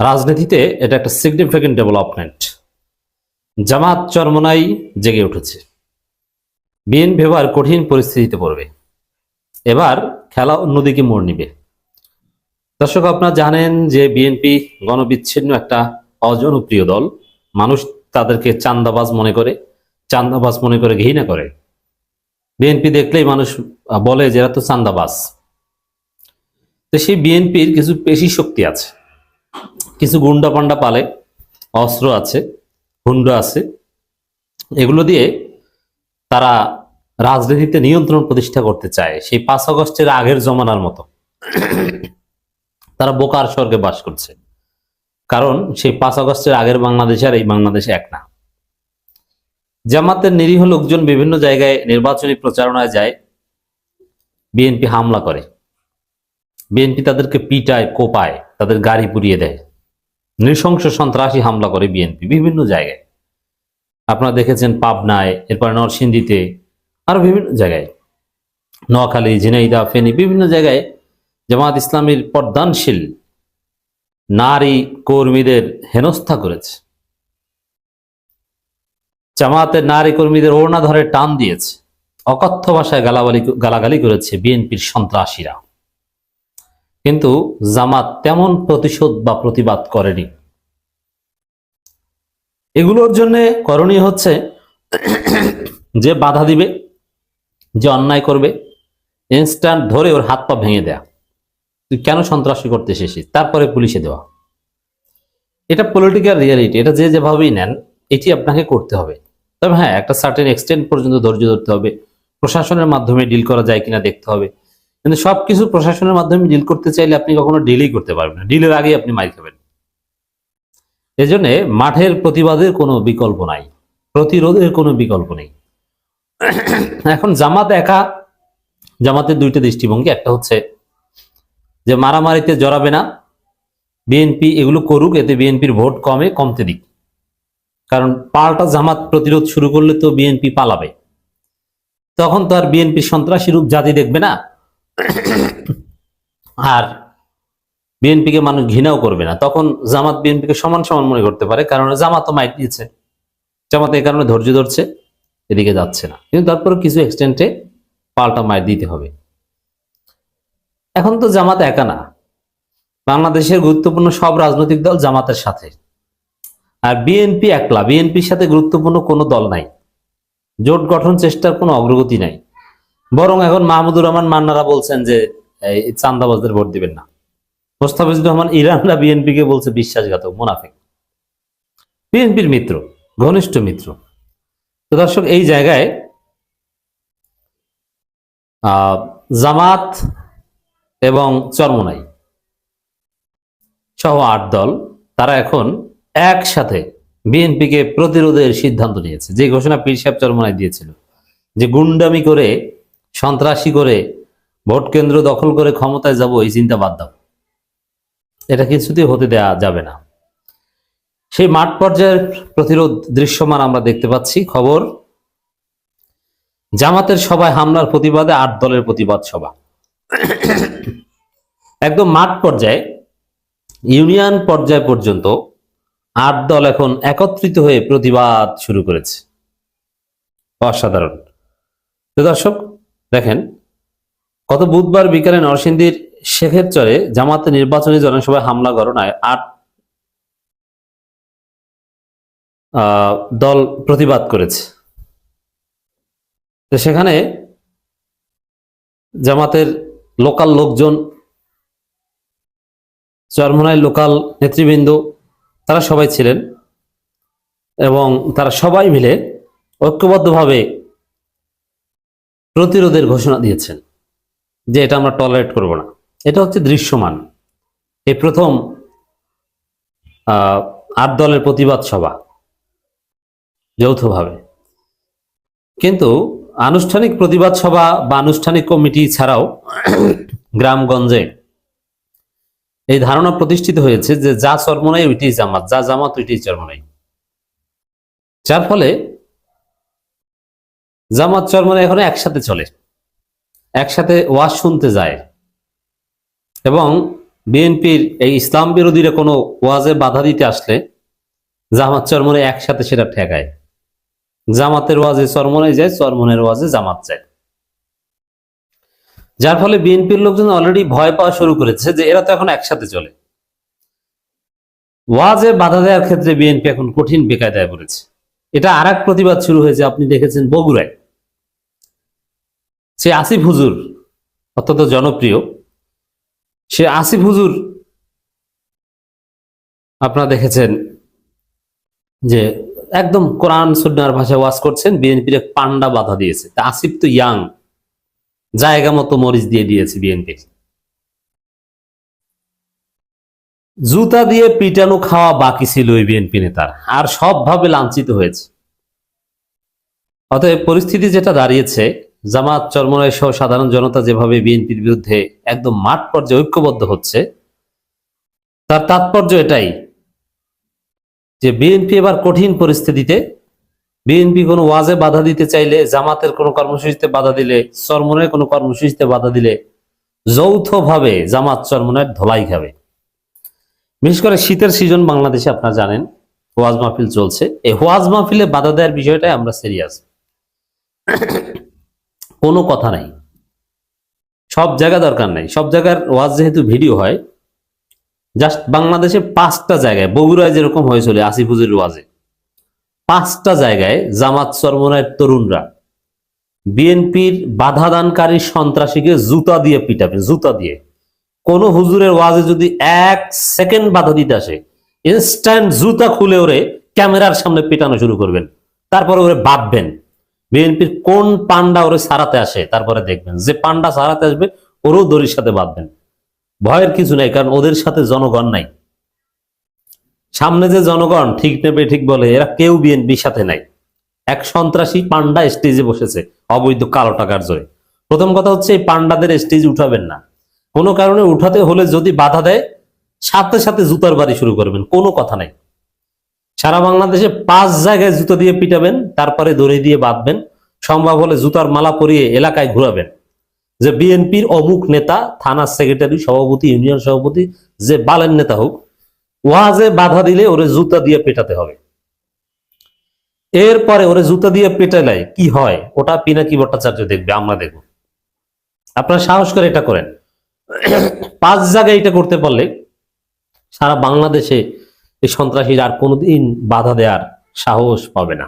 রাজনীতিতে এটা একটা সিগনিফিকেন্ট ডেভেলপমেন্ট জামাত চরমনাই জেগে উঠেছে। বিএনপি এবার কঠিন পরিস্থিতিতে পড়বে। এবার খেলা অন্যদিকে মোড় নিবে। দর্শক, আপনারা জানেন যে বিএনপি গণবিচ্ছিন্ন একটা অজনপ্রিয় দল। মানুষ তাদেরকে চান্দাবাজ মনে করে চান্দাবাজ মনে করে ঘৃণা করে। বিএনপি দেখলেই মানুষ বলে যে এরা তো চান্দাবাজ তো সেই বিএনপির কিছু পেশি শক্তি আছে। কিছু গুন্ডা পান্ডা পালে, অস্ত্র আছে, হুন্ড আছে। এগুলো দিয়ে তারা রাজনীতিতে নিয়ন্ত্রণ প্রতিষ্ঠা করতে চায়। সেই পাঁচ আগস্টের আগের জমানার মতো। তারা বোকার স্বর্গে বাস করছে। কারণ সেই পাঁচ আগস্টের আগের বাংলাদেশ আর এই বাংলাদেশ এক না। জামাতের নিরীহ লোকজন বিভিন্ন জায়গায় নির্বাচনী প্রচারণায় যায়, বিএনপি হামলা করে। বিএনপি তাদেরকে পিটায়, কোপায়, তাদের গাড়ি পুড়িয়ে দেয়। নৃশংস সন্ত্রাসী হামলা করে বিএনপি বিভিন্ন জায়গায়। আপনারা দেখেছেন পাবনায়, এরপর নরসিংদীতে, আরও বিভিন্ন জায়গায়। নোয়াখালী ঝিনাইদা ফেনী, বিভিন্ন জায়গায় জামাত ইসলামীর পর্দানশীল নারী কর্মীদের হেনস্থা করেছে। জামাতের নারী কর্মীদের ওড়না ধরে টান দিয়েছে। অকথ্য ভাষায় গালাগালি গালাগালি করেছে বিএনপির সন্ত্রাসীরা। কিন্তু জামাত তেমন প্রতিশোধ বা প্রতিবাদ করেনি। এগুলোর জন্য করণীয় হচ্ছে যে বাধা দিবে, যে অন্যায় করবে ইনস্ট্যান্ট ধরে ওর হাত পা ভেঙে দেয়া। তুই কেন সন্ত্রাসী করতে এসেছিস? তারপরে পুলিশে দেওয়া। এটা পলিটিক্যাল রিয়ালিটি এটা যে যেভাবেই নেন, এটি আপনাকে করতে হবে। তবে হ্যাঁ একটা সার্টেন এক্সটেন্ট পর্যন্ত ধৈর্য ধরতে হবে। প্রশাসনের মাধ্যমে ডিল করা যায় কিনা দেখতে হবে। কিন্তু সবকিছু প্রশাসনের মাধ্যমে ডিল করতে চাইলে আপনি কখনো ডিলই করতে পারবেন না। ডিলের আগে আপনি মাইর খাবেন। এজন্য মাঠের প্রতিবাদের কোনো বিকল্প নাই। প্রতিরোধের কোনো বিকল্প নেই। এখন জামাত একা, জামাতের দুইটা দৃষ্টিভঙ্গি। একটা হচ্ছে যে মারামারিতে জড়াবে না। বিএনপি এগুলো করুক, এতে বিএনপির ভোট কমে, কমতে দিক। কারণ পাল্টা জামাত প্রতিরোধ শুরু করলে তো বিএনপি পালাবে। তখন তো আর বিএনপি সন্ত্রাসী রূপ জাতি দেখবে না। আর বিএনপিকে মানুষ ঘৃণাও করবে না। তখন জামাত বিএনপিকে সমান সমান মনে করতে পারে, কারণ জামাত তো মাইক দিয়েছে জামাত এই কারণে ধৈর্য ধরছে, এদিকে যাচ্ছে না। কিন্তু তারপরে কিছু এক্সটেন্টে পাল্টা মাইর দিতে হবে। এখন তো জামাত একা না। বাংলাদেশের গুরুত্বপূর্ণ সব রাজনৈতিক দল জামাতের সাথে। আর বিএনপি একলা। বিএনপির সাথে গুরুত্বপূর্ণ কোনো দল নাই। জোট গঠন চেষ্টার কোনো অগ্রগতি নাই। বরং এখন মাহমুদুর রহমান মান্নারা বলছেন যে, এই চান্দাবাজদের ভোট দিবেন না। মোস্তাফিজুর রহমান ইরানরা বিএনপিকে বলছে বিশ্বাসঘাতক, মুনাফিক। বিএনপির মিত্র, ঘনিষ্ঠ মিত্র। তো দর্শক, এই জায়গায় জামাত এবং চরমনাই সহ আট দল, তারা এখন একসাথে বিএনপিকে প্রতিরোধের সিদ্ধান্ত নিয়েছে। যে ঘোষণা পীর সাহেব চরমনাই দিয়েছিল, যে গুন্ডামি করে সন্ত্রাসী করে ভোট কেন্দ্র দখল করে ক্ষমতায় যাব এই চিন্তা বাদ দাও। এটা কিছুতেই হতে দেয়া যাবে না। সেই মাঠ পর্যায়ের প্রতিরোধ দৃশ্যমান আমরা দেখতে পাচ্ছি। খবর, জামাতের সভায় হামলার প্রতিবাদে আট দলের প্রতিবাদ সভা। একদম মাঠ পর্যায়ে, ইউনিয়ন পর্যায় পর্যন্ত আট দল এখন একত্রিত হয়ে প্রতিবাদ শুরু করেছে। অসাধারণ। দর্শক দেখেন, গত বুধবার বিকালে নরসিংদীর শেখের চরে জামাতে নির্বাচনী জনসভায় হামলা ঘটনায় আট দল প্রতিবাদ করেছে। সেখানে জামাতের লোকাল লোকজন, চরমনাই লোকাল নেতৃবৃন্দ, তারা সবাই ছিলেন এবং তারা সবাই মিলে ঐক্যবদ্ধভাবে প্রতিরোধের ঘোষণা দিয়েছেন যে এটা আমরা টলারেট করব না। এটা হচ্ছে দৃশ্যমান। এই প্রথম আট দলের প্রতিবাদ সভা, যৌথভাবে। কিন্তু আনুষ্ঠানিক প্রতিবাদ সভা বা আনুষ্ঠানিক কমিটি ছাড়াও গ্রামগঞ্জে এই ধারণা প্রতিষ্ঠিত হয়েছে যে যা চর্মনাই, ওইটাই জামাত, যা জামাত, ওইটাই চর্মনাই। যার ফলে জামাত চর্মনাই এখন একসাথে চলে, একসাথে ওয়াজ শুনতে যায় এবং বিএনপির এই ইসলাম বিরোধীরা কোনো ওয়াজে বাধা দিতে আসলে জামাত চরমনে একসাথে সেটা ঠেকায়। জামাতের ওয়াজে চরমনে যায়, চরমনের ওয়াজে জামাত যায়। যার ফলে বিএনপির লোকজন অলরেডি ভয় পাওয়া শুরু করেছে যে এরা তো এখন একসাথে চলে। ওয়াজে বাধা দেওয়ার ক্ষেত্রে বিএনপি এখন কঠিন বেকায়দায় পড়েছে। এটা আর প্রতিবাদ শুরু হয়েছে, আপনি দেখেছেন বগুড়ায়। সে আসিফ হুজুর, অত্যন্ত জনপ্রিয়। সে আসিফ হুজুর আপনারা দেখেছেন যে একদম কোরআন সুন্নার ভাষায় ওয়াজ করছেন, বিএনপির এক পান্ডা বাধা দিয়েছে। তা আসিফ তো ইয়াং, জায়গা মতো মরিচ দিয়ে দিয়েছে বিএনপি জুতা দিয়ে পিটানো খাওয়া বাকি ছিল ওই বিএনপি নেতার, আর সবভাবে লাঞ্ছিত হয়েছে। অতএব পরিস্থিতি যেটা দাঁড়িয়েছে জামাত চরমরাই সহ সাধারণ জনতা যেভাবে বিএনপির বিরুদ্ধে একদম মাঠ পর্যায়ে ঐক্যবদ্ধ হচ্ছে, তার তাৎপর্য এটাই যে বিএনপি এবার কঠিন পরিস্থিতিতে, বিএনপি কোনো ওয়াজে বাধা দিতে চাইলে, জামাতের কোনো কর্মসূচিতে বাধা দিলে চরমনের কোনো কর্মসূচিতে বাধা দিলে যৌথভাবে জামাত চরমনের ধলাই খাবে। বিশেষ করে শীতের সিজন বাংলাদেশে আপনারা জানেন, ওয়াজ মাহফিল চলছে। এই হোয়াজ মাহফিলে বাধা দেওয়ার বিষয়টাই আমরা সিরিয়াস কোনো কথা নাই। সব জায়গা দরকার নাই। সব জায়গার ওয়াজ যেহেতু ভিডিও হয় জাস্ট বাংলাদেশে পাঁচটা জায়গায়, বগুড়ায় যেরকম হয়েছিল আসিফ হুজুরের ওয়াজে, পাঁচটা জায়গায় জামাত চরমনায়ের তরুণরা বিএনপির বাধাদানকারী সন্ত্রাসীকে জুতা দিয়ে পিটাবে জুতা দিয়ে। কোন হুজুরের ওয়াজে যদি এক সেকেন্ড বাধা দিতে আসে ইনস্ট্যান্ট জুতা খুলে ওরে ক্যামেরার সামনে পিটানো শুরু করবেন। তারপরে ওরে ভাববেন বিএনপির কোন পান্ডা ওরে সারাতে আসে, তারপরে দেখবেন। যে পান্ডা সারাতে আসবে, ওরও দড়ির সাথে বাঁধবেন। ভয়ের কিছু নাই, কারণ ওদের সাথে জনগণ নাই। সামনে যে জনগণ, ঠিক নেবে ঠিক বলে, এরা কেউ বিএনপির সাথে নাই। এক সন্ত্রাসী পান্ডা স্টেজে বসেছে, অবৈধ কালো টাকার জোরে। প্রথম কথা হচ্ছে, এই পান্ডাদের স্টেজ উঠাবেন না। কোনো কারণে উঠাতে হলে যদি বাধা দেয়, সাথে সাথে জুতার বাড়ি শুরু করবেন, কোনো কথা নাই। সারা বাংলাদেশে পাঁচ জায়গায় জুতো দিয়ে পিটাবেন, তারপরে দড়ি দিয়ে বাঁধবেন। সম্ভব হলে জুতার মালা পরিয়ে এলাকায় ঘুরাবেন। যে বিএনপির অমুক নেতা থানার সেক্রেটারি, সভাপতি, ইউনিয়ন সভাপতি, যে বালের নেতা হোক, ওয়াজে বাধা দিলে ওরে জুতা দিয়ে পেটাতে হবে। এরপরে ওরে জুতা দিয়ে পেটালে কি হয়? ওটা পিনাকি ভট্টাচার্য দেখবে? আমরা দেখব। আপনারা সাহস করে এটা করেন। পাঁচ জায়গায় এটা করতে পারলে সারা বাংলাদেশে এই সন্ত্রাসীরা আর কোনোদিন বাধা দেওয়ার সাহস পাবে না।